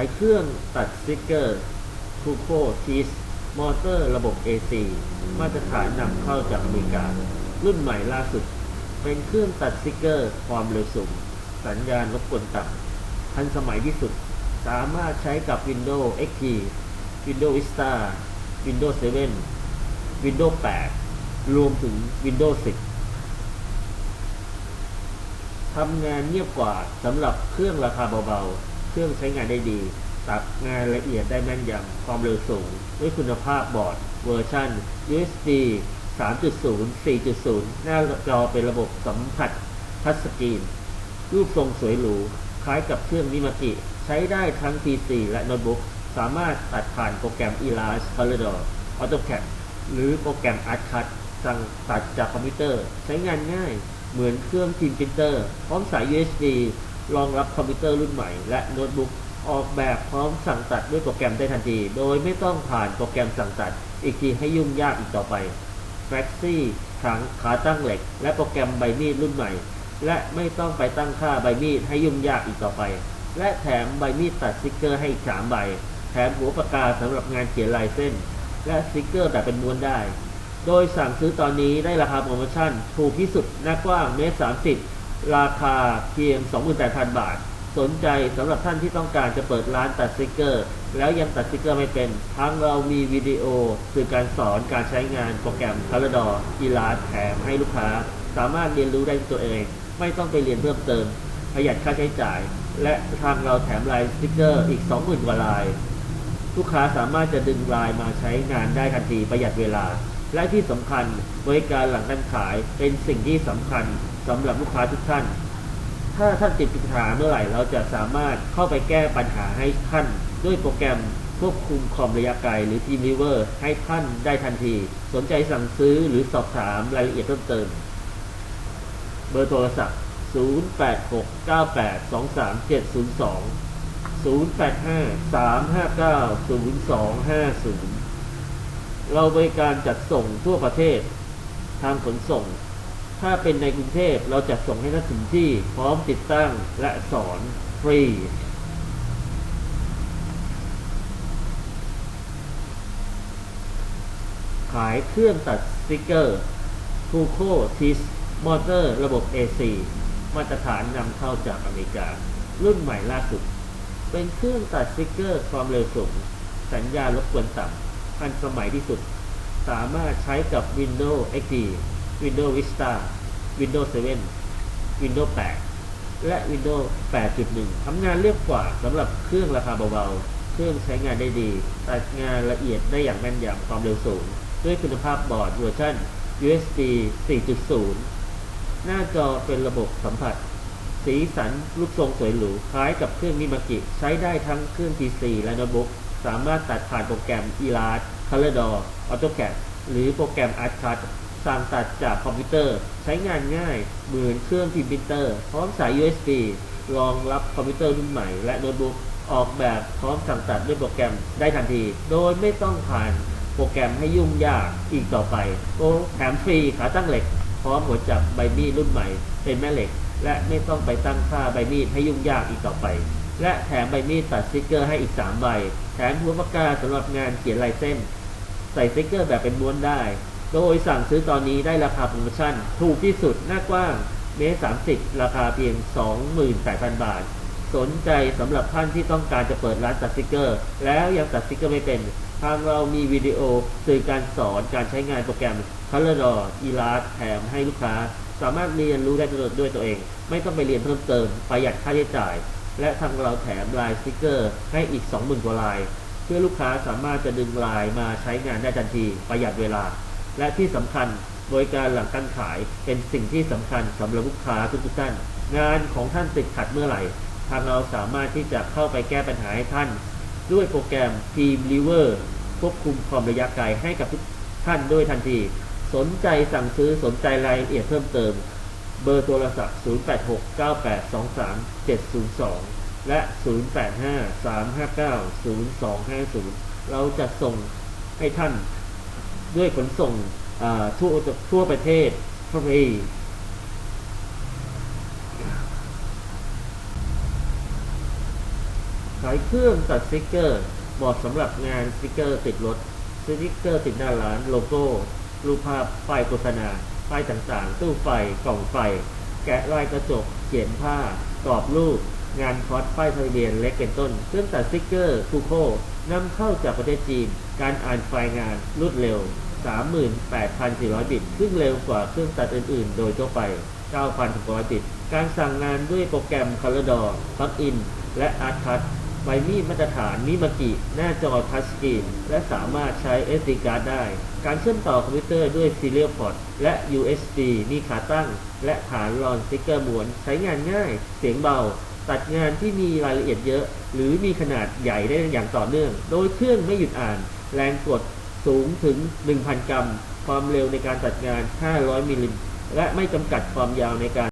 ายเครื่องตัดสติกเกอร์ทูโคทีสมอเตอร์ระบบ AC มาตรฐานนำเข้าจากอเมริกา รุ่นใหม่ล่าสุด เป็นเครื่องตัดสติกเกอร์ความเร็วสูง สัญญาณรบกวนต่ำทันสมัยที่สุด สามารถใช้กับ Windows XP Windows Vista Windows 7 Windows 8 รวมถึง Windows 10 ทำงานเงียบกว่าสำหรับเครื่องราคาเบาๆ เครื่องใช้งานได้ดี ตัดงานละเอียดได้แม่นยำ ความเร็วสูง ด้วยคุณภาพบอร์ดเวอร์ชัน USB 3.0 4.0 หน้าจอเป็นระบบสัมผัสทัชสกรีน รูปทรงสวยหรู คล้ายกับเครื่องนิมากิ ใช้ได้ทั้ง PC และโน้ตบุ๊ก สามารถตัดผ่านโปรแกรม e l a s t i c o r r i d o r AutoCAD หรือโปรแกรม ArtCut สั่งตัดจากคอมพิวเตอร์ ใช้งานง่าย เหมือนเครื่องพิมพ์เตอร์ พร้อมสาย USB รองรับคอมพิวเตอร์รุ่นใหม่และโน้ตบุ๊กออกแบบพร้อมสั่งตัดด้วยโปรแกรมได้ทันที โดยไม่ต้องผ่านโปรแกรมสั่งตัด อีกทีให้ยุ่งยากอีกต่อไปแฟล็กซี่ถังขาตั้งเหล็ก และโปรแกรมใบมีดรุ่นใหม่ และไม่ต้องไปตั้งค่าใบมีดให้ยุ่งยากอีกต่อไป และแถมใบมีดตัดสติกเกอร์ให้อีก3ใบ แถมหัวปากกาสำหรับงานเขียนลายเส้น และสติกเกอร์แบบเป็นม้วนได้ โดยสั่งซื้อตอนนี้ได้ราคาโปรโมชั่นถูกที่สุดหน้ากว้างเมตร30 ราคาเพียง 28,000 บาท สนใจสำหรับท่านที่ต้องการจะเปิดร้านตัดสติกเกอร์ แล้วยังตัดสติกเกอร์ไม่เป็น ทางเรามีวิดีโอคือการสอนการใช้งานโปรแกรม Color e l a s แถมให้ลูกค้า สามารถเรียนรู้ได้ตัวเอง ไม่ต้องไปเรียนเพิ่มเติม ประหยัดค่าใช้จ่าย และทางเราแถมลายสติกเกอร์อีก 20,000กว่าลาย ลูกค้าสามารถจะดึงลายมาใช้งานได้ทันทีประหยัดเวลา และที่สำคัญบริการหลังการขายเป็นสิ่งที่สำคัญ สำหรับลูกค้าทุกท่าน ถ้าท่านติดปัญหาเมื่อไหร่ เราจะสามารถเข้าไปแก้ปัญหาให้ท่าน ด้วยโปรแกรมควบคุมคอมระยะไกลหรือ Team Viewer ให้ท่านได้ทันที สนใจสั่งซื้อหรือสอบถามรายละเอียดเพิ่มเติม เบอร์โทรศัพท์ 0869823702 0853590250 เราบริการจัดส่งทั่วประเทศ ทางขนส่ง ถ้าเป็นในกรุงเทพเราจัดส่งให้ท่านถึงที่พร้อมติดตั้งและสอนฟรีขายเครื่องตัดสติกเกอร์ทูโคทิสมอเตอร์ระบบ AC มาตรฐานนำเข้าจากอเมริกา รุ่นใหม่ล่าสุด เป็นเครื่องตัดสติกเกอร์ความเร็วสูง สัญญาณรบกวนต่ำทันสมัยที่สุด สามารถใช้กับ Windows XP Windows Vista Windows 7 Windows 8 และ Windows 8.1 ทำงานเรียบกว่าสำหรับเครื่องราคาเบาๆ เครื่องใช้งานได้ดี ตัดงานละเอียดได้อย่างแม่นยำความเร็วสูง ด้วยคุณภาพบอร์ดเวอร์ชัน USB 4.0 หน้าจอเป็นระบบสัมผัส สีสันรูปทรงสวยหรู คล้ายกับเครื่องมิมากิใช้ได้ทั้งเครื่อง PC และโน้ตบุ๊กสามารถตัดผ่านโปรแกรม Elas Color AutoCAD หรือโปรแกรม ArtCut สั่งตัดจากคอมพิวเตอร์ ใช้งานง่ายเหมือนเครื่องพิมพ์ปรินเตอร์ พร้อมสาย USB รองรับคอมพิวเตอร์รุ่นใหม่และโน้ตบุ๊กออกแบบพร้อมสั่งตัดด้วยโปรแกรมได้ทันที โดยไม่ต้องผ่านโปรแกรมให้ยุ่งยากอีกต่อไป โอ้แถมฟรีขาตั้งเหล็ก พร้อมหัวจับใบมีดรุ่นใหม่ เป็นแม่เหล็ก และไม่ต้องไปตั้งค่าใบมีดให้ยุ่งยากอีกต่อไป และแถมใบมีดตัดสติกเกอร์ให้อีก 3 ใบ แถมหัวปากกาสำหรับงานเขียนลายเส้น ใส่สติกเกอร์แบบเป็นม้วนได้ โดยสั่งซื้อตอนนี้ได้ราคาโปรโมชั่น ถูกที่สุดหน้ากว้างเมตร30ราคาเพียง 28,000 บาท สนใจสำหรับท่านที่ต้องการจะเปิดร้านตัดสติกเกอร์ แล้วยังตัดสติกเกอร์ไม่เป็น ทางเรามีวิดีโอสื่อการสอนการใช้งานโปรแกรม Color e l a s แถมให้ลูกค้า สามารถเรียนรู้ได้ด้วยตัวเอง ไม่ต้องไปเรียนเพิ่มเติม ประหยัดค่าใช้จ่าย และทางเราแถมลายสติกเกอร์ ให้อีก 20,000 กว่าลาย เพื่อลูกค้าสามารถจะดึงลายมาใช้งานได้ทันที ประหยัดเวลา และที่สำคัญบริการหลังการขายเป็นสิ่งที่สำคัญสำหรับลูกค้าทุกๆท่าน งานของท่านติดขัดเมื่อไหร่ ทางเราสามารถที่จะเข้าไปแก้ปัญหาให้ท่าน ด้วยโปรแกรม Team l e v e r ควบคุมความระยะไกลให้กับทุกท่านด้วยทันที สนใจสั่งซื้อสนใจรายละเอียดเพิ่มเติม เบอร์โทรศัพท์ 0869823702 และ 0853590250 เราจะส่งให้ท่าน ด้วยขนส่งทั่วทั่วประเทศฟรีขายเครื่องตัดสติกเกอร์เหมาะสำหรับงานสติกเกอร์ติดรถสติกเกอร์ติดหน้าร้านโลโก้ รูปภาพป้ายโฆษณาป้ายต่างๆ ตู้ไฟ กล่องไฟ แกะลายกระจก เขียนผ้ากรอบรูป งานคอสป้ายทะเบียนเล็กเป็นต้น เครื่องตัดสติกเกอร์คูโคนำเข้าจากประเทศจีน การอ่านไฟล์งานรวดเร็ว 38,400 บิต ซึ่งเร็วกว่าเครื่องตัดอื่นๆ โดยทั่วไป 9,600 บิต การสั่งงานด้วยโปรแกรม ColorDaw Plugin และ ArtCut ใบมีดมาตรฐานมิมากิหน้าจอทัชสกรีน และสามารถใช้ SD card ได้ การเชื่อมต่อคอมพิวเตอร์ด้วย Serial Port และ USB มีขาตั้ง และฐานรอนสติกเกอร์ม้วน ใช้งานง่าย เสียงเบา ตัดงานที่มีรายละเอียดเยอะ หรือมีขนาดใหญ่ได้อย่างต่อเนื่อง โดยเครื่องไม่หยุดอ่าน แรงกด สูงถึง 1,000 กรัม ความเร็วในการตัดงาน 500 มิลลิเมตรและไม่จำกัดความยาวในการ